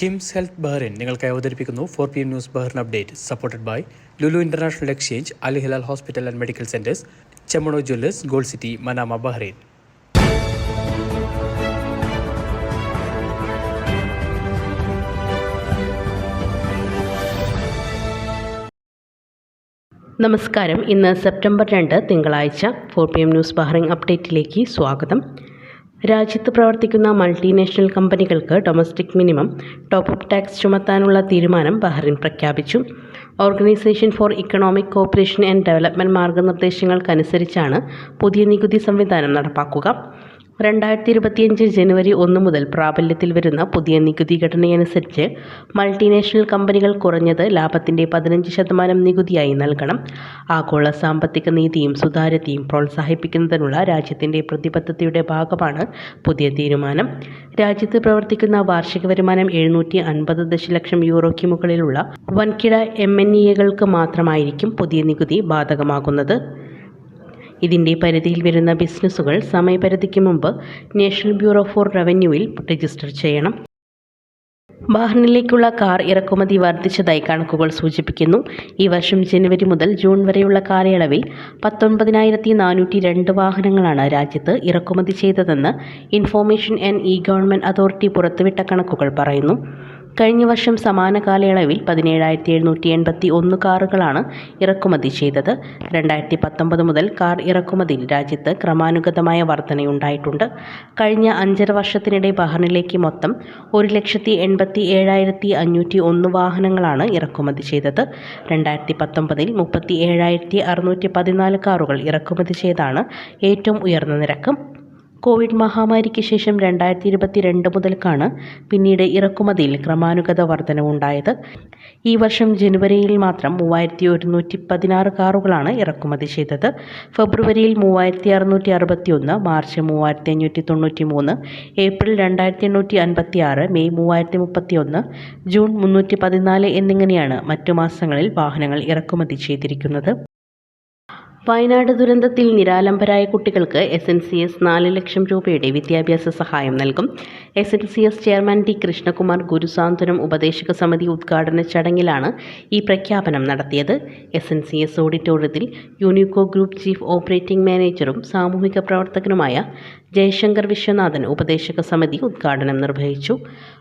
KIMS health Bahrain നിങ്ങൾക്കായി അവതരിപ്പിക്കുന്നു four P M news Bahrain update supported by Lulu international exchange Al Hilal hospital and medical centres Chemmanur jewellers gold city Manama Bahrain നമസ്കാരം. ഇന്ന് September രണ്ട് തിങ്കളാഴ്ച four P M news Bahrain അപ്ഡേറ്റിലേക്ക് സ്വാഗതം. രാജ്യത്ത് പ്രവർത്തിക്കുന്ന multinational കമ്പനികൾക്ക് domestic minimum top up tax ചുമത്താനുള്ള തീരുമാനം Bahrain പ്രഖ്യാപിച്ചു. Organisation for economic cooperation and development മാർഗനിർദ്ദേശങ്ങൾക്കനുസരിച്ചാണ് പുതിയ നികുതി സംവിധാനം നടപ്പാക്കുക. രണ്ടായിരത്തി ഇരുപത്തിയഞ്ച് ജനുവരി ഒന്ന് മുതൽ പ്രാബല്യത്തിൽ വരുന്ന പുതിയ നികുതി ഘടനയനുസരിച്ച് മൾട്ടിനാഷണൽ കമ്പനികൾ കുറഞ്ഞത് ലാഭത്തിന്റെ പതിനഞ്ച് ശതമാനം നികുതിയായി നൽകണം. ആഗോള സാമ്പത്തിക നീതിയും സുതാര്യതയും പ്രോത്സാഹിപ്പിക്കുന്നതിനുള്ള രാജ്യത്തിന്റെ പ്രതിബദ്ധതയുടെ ഭാഗമാണ് പുതിയ തീരുമാനം. രാജ്യത്ത് പ്രവർത്തിക്കുന്ന വാർഷിക വരുമാനം എഴുന്നൂറ്റി അൻപത് ദശലക്ഷം യൂറോയ്ക്ക് മുകളിലുള്ള വൻകിട എം എൻ ഇകൾക്ക് മാത്രമായിരിക്കും പുതിയ നികുതി ബാധകമാകുന്നത്. ഇതിന്റെ പരിധിയിൽ വരുന്ന ബിസിനസ്സുകൾ സമയപരിധിക്ക് മുമ്പ് നാഷണൽ ബ്യൂറോ ഫോർ റവന്യൂവിൽ രജിസ്റ്റർ ചെയ്യണം. ബഹ്റിനിലേക്കുള്ള കാർ ഇറക്കുമതി വർദ്ധിച്ചതായി കണക്കുകൾ സൂചിപ്പിക്കുന്നു. ഈ വർഷം ജനുവരി മുതൽ ജൂൺ വരെയുള്ള കാലയളവിൽ പത്തൊൻപതിനായിരത്തി നാനൂറ്റി രണ്ട് വാഹനങ്ങളാണ് രാജ്യത്ത് ഇറക്കുമതി ചെയ്തതെന്ന് information and e government authority പുറത്തുവിട്ട കണക്കുകൾ പറയുന്നു. കഴിഞ്ഞ വർഷം സമാന കാലയളവിൽ പതിനേഴായിരത്തി എഴുന്നൂറ്റി എൺപത്തി ഒന്ന് കാറുകളാണ് ഇറക്കുമതി ചെയ്തത്. രണ്ടായിരത്തി പത്തൊമ്പത് മുതൽ കാർ ഇറക്കുമതിയിൽ രാജ്യത്ത് ക്രമാനുഗതമായ വർധനയുണ്ടായിട്ടുണ്ട്. കഴിഞ്ഞ അഞ്ചര വർഷത്തിനിടെ ബഹ്റിനിലേക്ക് മൊത്തം ഒരു ലക്ഷത്തി എൺപത്തി ഏഴായിരത്തി അഞ്ഞൂറ്റി ഒന്ന് വാഹനങ്ങളാണ് ഇറക്കുമതി ചെയ്തത്. രണ്ടായിരത്തി പത്തൊമ്പതിൽ മുപ്പത്തി ഏഴായിരത്തി അറുന്നൂറ്റി പതിനാല് കാറുകൾ ഇറക്കുമതി ചെയ്താണ് ഏറ്റവും ഉയർന്ന നിരക്ക്. കോവിഡ് മഹാമാരിക്ക് ശേഷം രണ്ടായിരത്തി ഇരുപത്തിരണ്ട് മുതൽക്കാണ് പിന്നീട് ഇറക്കുമതിയിൽ ക്രമാനുഗത വർധനവുണ്ടായത്. ഈ വർഷം ജനുവരിയിൽ മാത്രം മൂവായിരത്തി ഒരുന്നൂറ്റി പതിനാറ് കാറുകളാണ് ഇറക്കുമതി ചെയ്തത്. ഫെബ്രുവരിയിൽ മൂവായിരത്തി അറുന്നൂറ്റി അറുപത്തി ഒന്ന് മാർച്ച് മൂവായിരത്തി അഞ്ഞൂറ്റി തൊണ്ണൂറ്റി മൂന്ന് ഏപ്രിൽ രണ്ടായിരത്തി എണ്ണൂറ്റി അൻപത്തി ആറ് മെയ് മൂവായിരത്തി മുപ്പത്തി ഒന്ന് ജൂൺ മുന്നൂറ്റി പതിനാല് എന്നിങ്ങനെയാണ് മറ്റു മാസങ്ങളിൽ വാഹനങ്ങൾ ഇറക്കുമതി ചെയ്തിരിക്കുന്നത്. വയനാട് ദുരന്തത്തിൽ നിരാലംബരായ കുട്ടികൾക്ക് എസ് എൻ സി എസ് നാല് ലക്ഷം രൂപയുടെ വിദ്യാഭ്യാസ സഹായം നൽകും. S N C S chairman T Krishnakumar Gurusanthwanam ഉപദേശക സമിതി ഉദ്ഘാടന ചടങ്ങിലാണ് ഈ പ്രഖ്യാപനം നടത്തിയത്. എസ് എൻ സി എസ് ഓഡിറ്റോറിയത്തിൽ യൂണിക്കോ ഗ്രൂപ്പ് ചീഫ് ഓപ്പറേറ്റിംഗ് മാനേജറും സാമൂഹിക പ്രവർത്തകനുമായ ജയശങ്കർ വിശ്വനാഥൻ ഉപദേശക സമിതി ഉദ്ഘാടനം നിർവഹിച്ചു.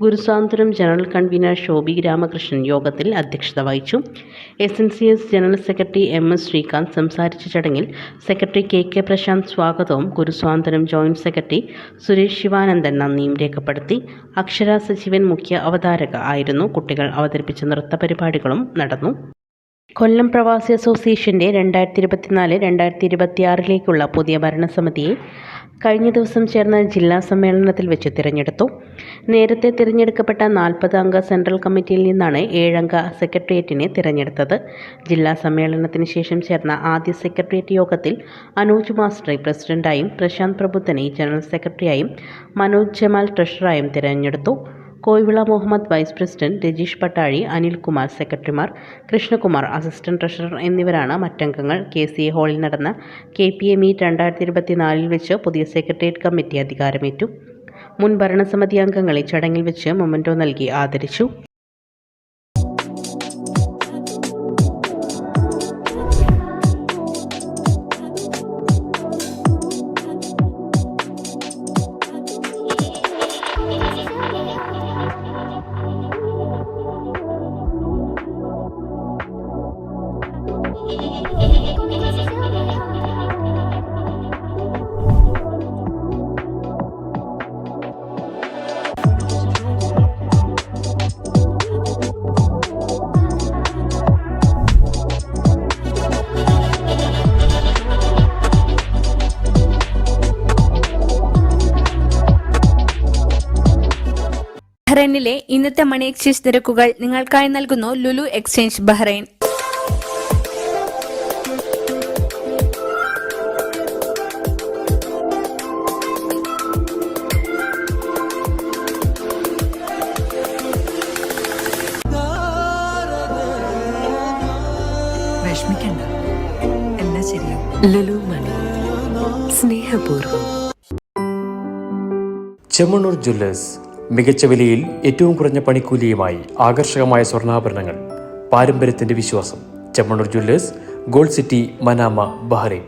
ഗുരുസാന്ത്വനം ജനറൽ കൺവീനർ ശോഭി രാമകൃഷ്ണൻ യോഗത്തിൽ അധ്യക്ഷത വഹിച്ചു. S N C S general secretary M S Sreekanth സംസാരിച്ച ചടങ്ങിൽ സെക്രട്ടറി കെ കെ പ്രശാന്ത് സ്വാഗതവും ഗുരുസ്വാന്തനം ജോയിന്റ് സെക്രട്ടറി സുരേഷ് ശിവാനന്ദൻ നന്ദിയും രേഖപ്പെടുത്തി. അക്ഷര സജീവൻ മുഖ്യ അവതാരക ആയിരുന്നു. കുട്ടികൾ അവതരിപ്പിച്ച നൃത്ത പരിപാടികളും നടന്നു. കൊല്ലം പ്രവാസി അസോസിയേഷന്റെ രണ്ടായിരത്തി ഇരുപത്തിനാല് രണ്ടായിരത്തി ഇരുപത്തിയാറിലേക്കുള്ള പുതിയ ഭരണസമിതിയെ കഴിഞ്ഞ ദിവസം ചേർന്ന ജില്ലാ സമ്മേളനത്തിൽ വെച്ച് തിരഞ്ഞെടുത്തു. നേരത്തെ തിരഞ്ഞെടുക്കപ്പെട്ട നാൽപ്പത് അംഗ സെൻട്രൽ കമ്മിറ്റിയിൽ നിന്നാണ് ഏഴംഗ സെക്രട്ടേറിയറ്റിനെ തിരഞ്ഞെടുത്തത്. ജില്ലാ സമ്മേളനത്തിന് ശേഷം ചേർന്ന ആദ്യ സെക്രട്ടേറിയറ്റ് യോഗത്തിൽ അനൂജ് മാസ്റ്ററി പ്രസിഡന്റായും പ്രശാന്ത് പ്രബുദ്ധനെ ജനറൽ സെക്രട്ടറിയായും മനോജ് ജമാൽ ട്രഷറായും തിരഞ്ഞെടുത്തു. കോയിവിള മുഹമ്മദ് വൈസ് പ്രസിഡന്റ് രജീഷ് പട്ടാഴി അനിൽകുമാർ സെക്രട്ടറിമാർ കൃഷ്ണകുമാർ അസിസ്റ്റന്റ് ട്രഷറർ എന്നിവരാണ് മറ്റംഗങ്ങൾ. കെ സി എ ഹാളിൽ നടന്ന കെ പി എ മീറ്റ് രണ്ടായിരത്തി ഇരുപത്തിനാലിൽ വെച്ച് പുതിയ സെക്രട്ടേറിയറ്റ് കമ്മിറ്റി അധികാരമേറ്റു. മുൻ ഭരണസമിതി അംഗങ്ങളെ ചടങ്ങിൽ വെച്ച് മൊമന്റോ നൽകി ആദരിച്ചു. ബഹ്റൈനിലെ ഇന്നത്തെ മണി എക്സ്ചേഞ്ച് നിരക്കുകൾ നിങ്ങൾക്കായി നൽകുന്നു ലുലു എക്സ്ചേഞ്ച് ബഹ്റൈൻ. വിഷമിക്കണ്ട. എല്ലാം ശരിയാവും. ലുലു മണി. സ്നേഹപൂർവം. ചെമ്മണ്ണൂർ ജ്വല്ലേഴ്സ് മികച്ച വിലയിൽ ഏറ്റവും കുറഞ്ഞ പണിക്കൂലിയുമായി ആകർഷകമായ സ്വർണാഭരണങ്ങൾ. പാരമ്പര്യത്തിന്റെ വിശ്വാസം. Chemmanur jewellers gold city Manama Bahrain.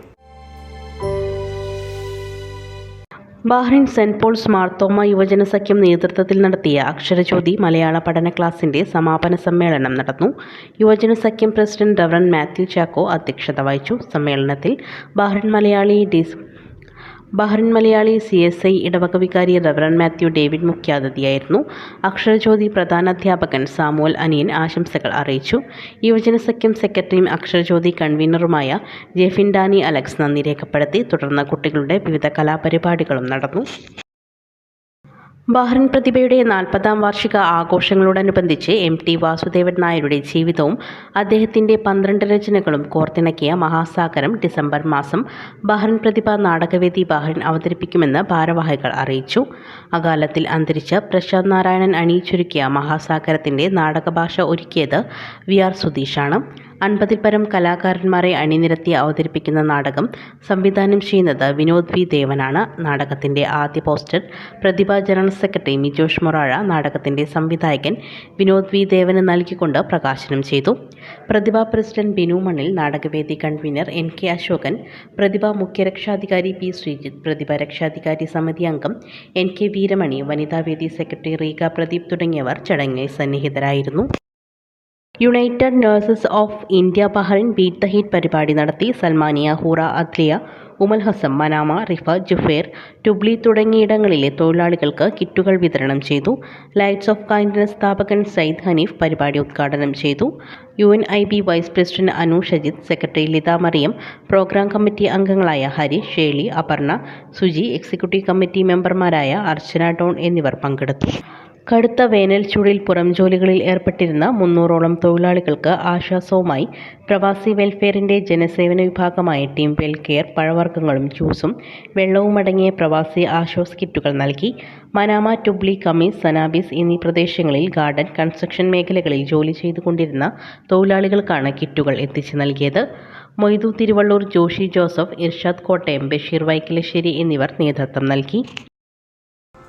Bahrain saint Paul's Marthoma യുവജന സഖ്യം നേതൃത്വത്തിൽ നടത്തിയ അക്ഷരജ്യോതി മലയാള പഠന ക്ലാസിന്റെ സമാപന സമ്മേളനം നടന്നു. യുവജന സഖ്യം പ്രസിഡന്റ് റവറൻ മാത്യു ചാക്കോ അധ്യക്ഷത വഹിച്ചു. സമ്മേളനത്തിൽ Bahrain Malayali dis Bahrain Malayali C S I ഇടവക വികാരി റവറൻ മാത്യു ഡേവിഡ് മുഖ്യാതിഥിയായിരുന്നു. അക്ഷരജ്യോതി പ്രധാന അധ്യാപകൻ സാമുവൽ അനിയൻ ആശംസകൾ അറിയിച്ചു. യുവജന സഖ്യം സെക്രട്ടറിയും അക്ഷരജ്യോതി കൺവീനറുമായ ജെഫിൻ ഡാനി അലക്സ് നന്ദി രേഖപ്പെടുത്തി. തുടർന്ന് കുട്ടികളുടെ വിവിധ കലാപരിപാടികളും നടന്നു. ബഹ്റിൻ പ്രതിഭയുടെ നാൽപ്പതാം വാർഷിക ആഘോഷങ്ങളോടനുബന്ധിച്ച് എം ടി വാസുദേവൻ നായരുടെ ജീവിതവും അദ്ദേഹത്തിന്റെ പന്ത്രണ്ട് രചനകളും കോർത്തിണക്കിയ മഹാസാഗരം ഡിസംബർ മാസം ബഹ്റിൻ പ്രതിഭ നാടകവേദി ബഹ്റിൻ അവതരിപ്പിക്കുമെന്ന് ഭാരവാഹികൾ അറിയിച്ചു. അകാലത്തിൽ അന്തരിച്ച പ്രശാന്ത് നാരായണൻ അണിയിച്ചൊരുക്കിയ മഹാസാഗരത്തിന്റെ നാടകഭാഷ ഒരുക്കിയത് വി ആർ സുധീഷാണ്. അൻപതിൽ പരം കലാകാരന്മാരെ അണിനിരത്തി അവതരിപ്പിക്കുന്ന നാടകം സംവിധാനം ചെയ്യുന്നത് വിനോദ് വി ദേവനാണ്. നാടകത്തിന്റെ ആദ്യ poster Prathibha general secretary Mijosh Morazha നാടകത്തിന്റെ സംവിധായകൻ വിനോദ് വി ദേവന് നൽകിക്കൊണ്ട് പ്രകാശനം ചെയ്തു. പ്രതിഭാ പ്രസിഡന്റ് ബിനു മണ്ണിൽ നാടകവേദി convener N K Asokan Prathibha മുഖ്യരക്ഷാധികാരി P Sreejith Prathibha രക്ഷാധികാരി സമിതി അംഗം എൻ കെ വീരമണി വനിതാവേദി സെക്രട്ടറി റീഗ പ്രദീപ് തുടങ്ങിയവർ ചടങ്ങിൽ സന്നിഹിതരായിരുന്നു. United nurses of India Bahrain beat the heat പരിപാടി നടത്തി Salmaniya Hoora Adliya Umm Al Hassan Manama Riffa Juffair Tubli തുടങ്ങിയിടങ്ങളിലെ തൊഴിലാളികൾക്ക് കിറ്റുകൾ വിതരണം ചെയ്തു. ലൈറ്റ്സ് ഓഫ് കൈൻഡ്നസ് സ്ഥാപകൻ സയ്യിദ് ഹനീഫ് പരിപാടി ഉദ്ഘാടനം ചെയ്തു. U N I B vice president Anu Shajith secretary Litha Mariyam programme committee അംഗങ്ങളായ ഹരീഷ് ഷേലി അപർണ സുജി എക്സിക്യൂട്ടീവ് കമ്മിറ്റി മെമ്പർമാരായ അർച്ചന ഡോൺ എന്നിവർ പങ്കെടുത്തു. കടുത്ത വേനൽ ചൂടിൽ പുറം ജോലികളിൽ ഏർപ്പെട്ടിരുന്ന മുന്നൂറോളം തൊഴിലാളികൾക്ക് ആശ്വാസവുമായി പ്രവാസി വെൽഫെയറിന്റെ ജനസേവന വിഭാഗമായ ടീം വെൽകെയർ പഴവർഗങ്ങളും ജ്യൂസും വെള്ളവുമടങ്ങിയ പ്രവാസി ആശ്വാസ കിറ്റുകൾ നൽകി. മനാമ ടുബ്ലി കമീസ് സനാബിസ് എന്നീ പ്രദേശങ്ങളിൽ ഗാർഡൻ കൺസ്ട്രക്ഷൻ മേഖലകളിൽ ജോലി ചെയ്തുകൊണ്ടിരുന്ന തൊഴിലാളികൾക്കാണ് കിറ്റുകൾ എത്തിച്ചു നൽകിയത്. മൊയ്തു തിരുവള്ളൂർ ജോഷി ജോസഫ് ഇർഷാദ് കോട്ടയം ബഷീർ വൈക്കലശ്ശേരി എന്നിവർ നേതൃത്വം നൽകി.